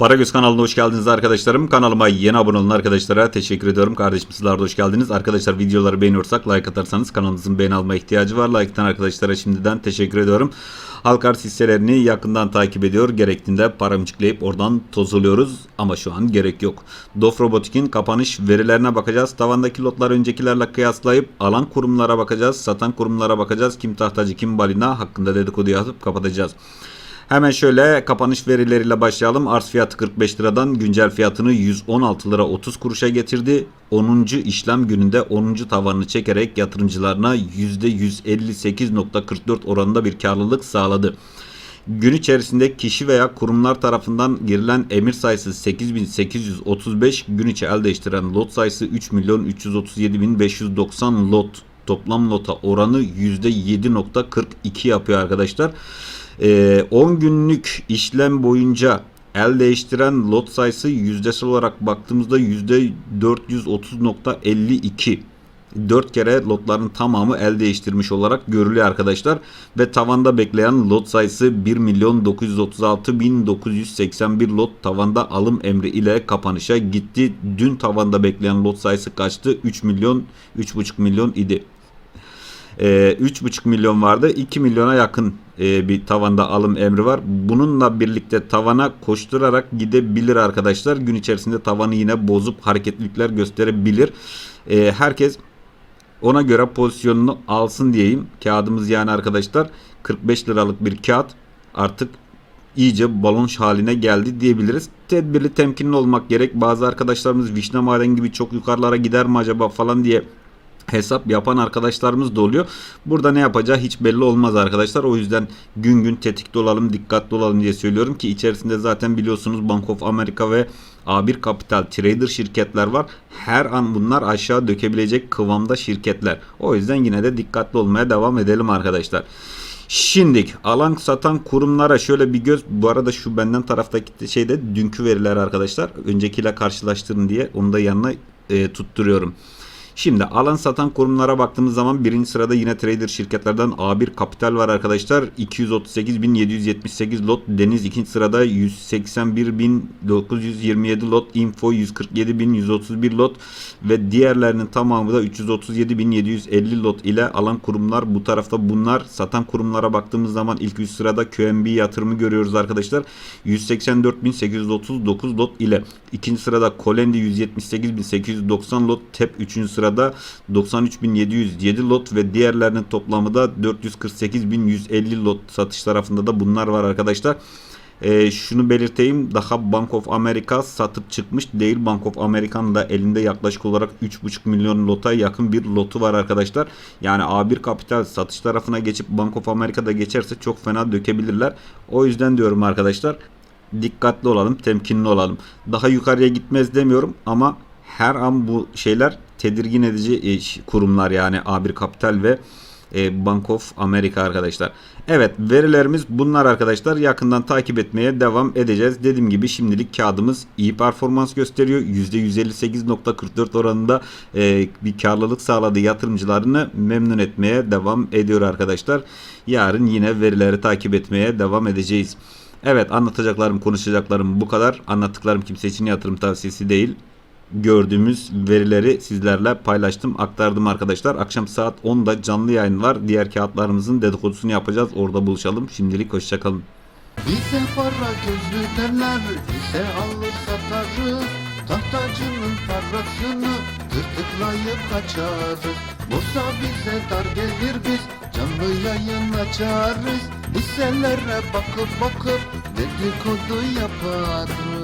Paragöz kanalına hoş geldiniz arkadaşlarım. Kanalıma yeni abone olan arkadaşlara teşekkür ediyorum. Kardeşim sizler de hoş geldiniz. Arkadaşlar videoları beğeniyorsak like atarsanız kanalımızın beğeni alma ihtiyacı var. Like'tan arkadaşlara şimdiden teşekkür ediyorum. Halkar hisselerini yakından takip ediyor. Gerektiğinde paramcıklayıp oradan tozuluyoruz. Ama şu an gerek yok. Dof Robotik'in kapanış verilerine bakacağız. Tavandaki lotlar öncekilerle kıyaslayıp alan kurumlara bakacağız. Satan kurumlara bakacağız. Kim tahtacı kim balina hakkında dedikodu yazıp kapatacağız. Hemen şöyle kapanış verileriyle başlayalım. Arz fiyatı 45 liradan güncel fiyatını 116 lira 30 kuruşa getirdi. 10. işlem gününde 10. tavanını çekerek yatırımcılarına %158.44 oranında bir karlılık sağladı. Gün içerisinde kişi veya kurumlar tarafından girilen emir sayısı 8835, gün içi el değiştiren lot sayısı 3 milyon 337.590 lot. Toplam lota oranı %7.42 yapıyor arkadaşlar. Ee, 10 günlük işlem boyunca el değiştiren lot sayısı yüzdesel olarak baktığımızda %430.52. 4 kere lotların tamamı el değiştirmiş olarak görülüyor arkadaşlar. Ve tavanda bekleyen lot sayısı 1 milyon 936 bin 981 lot tavanda alım emri ile kapanışa gitti. Dün tavanda bekleyen lot sayısı kaçtı? 3 milyon 3,5 milyon idi. Ee, 3,5 milyon vardı. 2 milyona yakın e, bir tavanda alım emri var. Bununla birlikte tavana koşturarak gidebilir arkadaşlar. Gün içerisinde tavanı yine bozup hareketlilikler gösterebilir. Ee, herkes ona göre pozisyonunu alsın diyeyim. Kağıdımız yani arkadaşlar 45 liralık bir kağıt artık iyice balon haline geldi diyebiliriz. Tedbirli temkinli olmak gerek. Bazı arkadaşlarımız vişne maden gibi çok yukarılara gider mi acaba falan diye hesap yapan arkadaşlarımız da oluyor. Burada ne yapacağı hiç belli olmaz arkadaşlar. O yüzden gün gün tetikte olalım, dikkatli olalım diye söylüyorum ki içerisinde zaten biliyorsunuz Bank of America ve A1 Capital Trader şirketler var. Her an bunlar aşağı dökebilecek kıvamda şirketler. O yüzden yine de dikkatli olmaya devam edelim arkadaşlar. Şimdi alan satan kurumlara şöyle bir göz bu arada şu benden taraftaki şeyde dünkü veriler arkadaşlar öncekiyle karşılaştırın diye onu da yanına e, tutturuyorum. Şimdi alan satan kurumlara baktığımız zaman birinci sırada yine trader şirketlerden A1 Kapital var arkadaşlar. 238.778 lot. Deniz ikinci sırada 181.927 lot. Info 147.131 lot. Ve diğerlerinin tamamı da 337.750 lot ile alan kurumlar. Bu tarafta bunlar satan kurumlara baktığımız zaman ilk 100 sırada QNB yatırımı görüyoruz arkadaşlar. 184.839 lot ile ikinci sırada Kolendi 178.890 lot. TEP 3. sırada 93.707 lot ve diğerlerinin toplamı da 448.150 lot satış tarafında da bunlar var arkadaşlar. Ee, şunu belirteyim daha Bank of America satıp çıkmış değil. Bank of America'nın da elinde yaklaşık olarak 3,5 milyon lota yakın bir lotu var arkadaşlar. Yani A1 Kapital satış tarafına geçip Bank of America'da geçerse çok fena dökebilirler. O yüzden diyorum arkadaşlar dikkatli olalım, temkinli olalım. Daha yukarıya gitmez demiyorum ama her an bu şeyler tedirgin edici e, kurumlar yani A1 Kapital ve e, Bank of America arkadaşlar. Evet verilerimiz bunlar arkadaşlar. Yakından takip etmeye devam edeceğiz. Dediğim gibi şimdilik kağıdımız iyi performans gösteriyor. %158.44 oranında e, bir karlılık sağladı. Yatırımcılarını memnun etmeye devam ediyor arkadaşlar. Yarın yine verileri takip etmeye devam edeceğiz. Evet anlatacaklarım konuşacaklarım bu kadar. Anlattıklarım kimse için yatırım tavsiyesi değil gördüğümüz verileri sizlerle paylaştım, aktardım arkadaşlar. Akşam saat 10'da canlı yayın var. Diğer kağıtlarımızın dedikodusunu yapacağız. Orada buluşalım. Şimdilik hoşçakalın. Bize para gözlü derler, bize alır satarız. Tahtacının parasını tırtıklayıp kaçarız. Borsa bize dar gelir biz, canlı yayın açarız. Hisselere bakıp bakıp dedikodu yaparız.